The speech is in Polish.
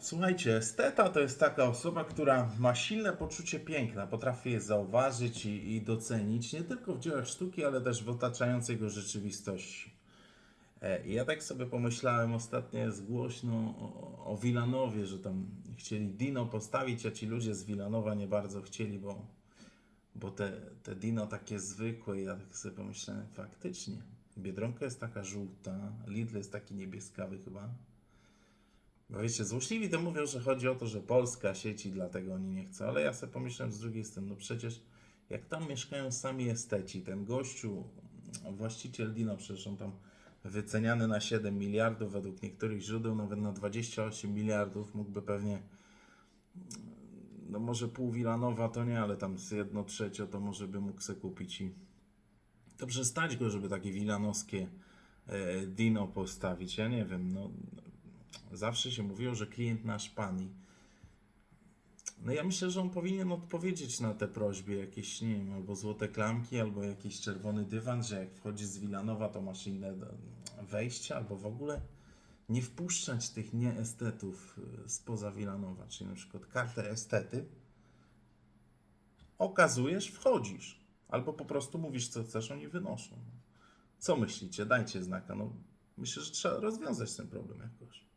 Słuchajcie, esteta to jest taka osoba, która ma silne poczucie piękna, potrafi je zauważyć i, i docenić nie tylko w dziełach sztuki, ale też w otaczającej go rzeczywistości. E, I ja tak sobie pomyślałem ostatnio jest głośno o, o Wilanowie, że tam chcieli Dino postawić, a ci ludzie z Wilanowa nie bardzo chcieli, bo, bo te, te Dino takie zwykłe. I ja tak sobie pomyślałem, faktycznie. Biedronka jest taka żółta, Lidl jest taki niebieskawy chyba. Bo wiecie, złośliwi to mówią, że chodzi o to, że Polska sieci, dlatego oni nie chcą, ale ja sobie pomyślałem z drugiej strony, no przecież jak tam mieszkają sami esteci, ten gościu, właściciel Dino, przecież on tam wyceniany na 7 miliardów, według niektórych źródeł nawet na 28 miliardów, mógłby pewnie, no może pół Wilanowa to nie, ale tam z jedno trzecio to może by mógł se kupić i to przestać go, żeby takie wilanowskie e, Dino postawić, ja nie wiem, no zawsze się mówiło, że klient nasz pan i no ja myślę, że on powinien odpowiedzieć na te prośby, jakieś, nie wiem, albo złote klamki, albo jakiś czerwony dywan, że jak wchodzi z Wilanowa, to masz inne do- wejścia, albo w ogóle nie wpuszczać tych nieestetów y, spoza Wilanowa, czyli na przykład kartę estety okazujesz, wchodzisz, albo po prostu mówisz, co chcesz, oni wynoszą. Co myślicie? Dajcie znaka. No, myślę, że trzeba rozwiązać ten problem jakoś.